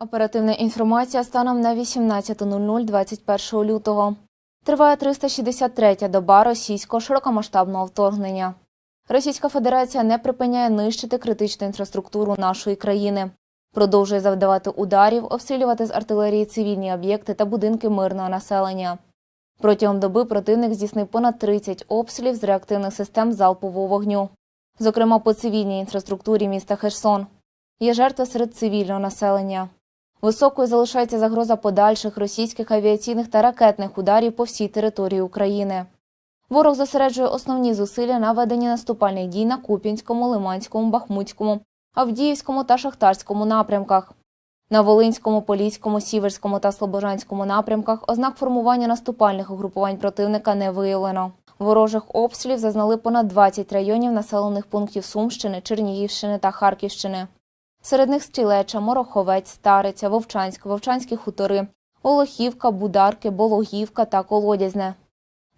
Оперативна інформація станом на 18.00 21 лютого. Триває 363-я доба російського широкомасштабного вторгнення. Російська Федерація не припиняє нищити критичну інфраструктуру нашої країни, продовжує завдавати ударів, обстрілювати з артилерії цивільні об'єкти та будинки мирного населення. Протягом доби противник здійснив понад 30 обстрілів з реактивних систем залпового вогню, зокрема по цивільній інфраструктурі міста Херсон. Є жертви серед цивільного населення. Високою залишається загроза подальших російських авіаційних та ракетних ударів по всій території України. Ворог зосереджує основні зусилля на веденні наступальних дій на Куп'янському, Лиманському, Бахмутському, Авдіївському та Шахтарському напрямках. На Волинському, Поліському, Сіверському та Слобожанському напрямках ознак формування наступальних угрупувань противника не виявлено. Ворожих обстрілів зазнали понад 20 районів населених пунктів Сумщини, Чернігівщини та Харківщини. Серед них Стрілеча, Мороховець, Стариця, Вовчанськ, Вовчанські хутори, Олохівка, Бударки, Бологівка та Колодязне.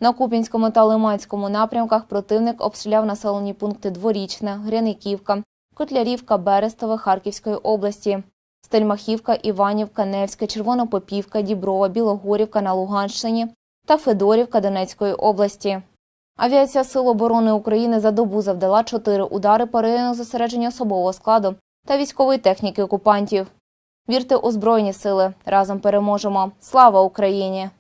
На Куп'янському та Лиманському напрямках противник обстріляв населені пункти Дворічне, Гряниківка, Котлярівка, Берестове Харківської області, Стельмахівка, Іванівка, Невське, Червонопопівка, Діброва, Білогорівка на Луганщині та Федорівка Донецької області. Авіація Сил оборони України за добу завдала чотири удари по районах зосередження особового складу та військової техніки окупантів. Вірте у Збройні сили. Разом переможемо. Слава Україні!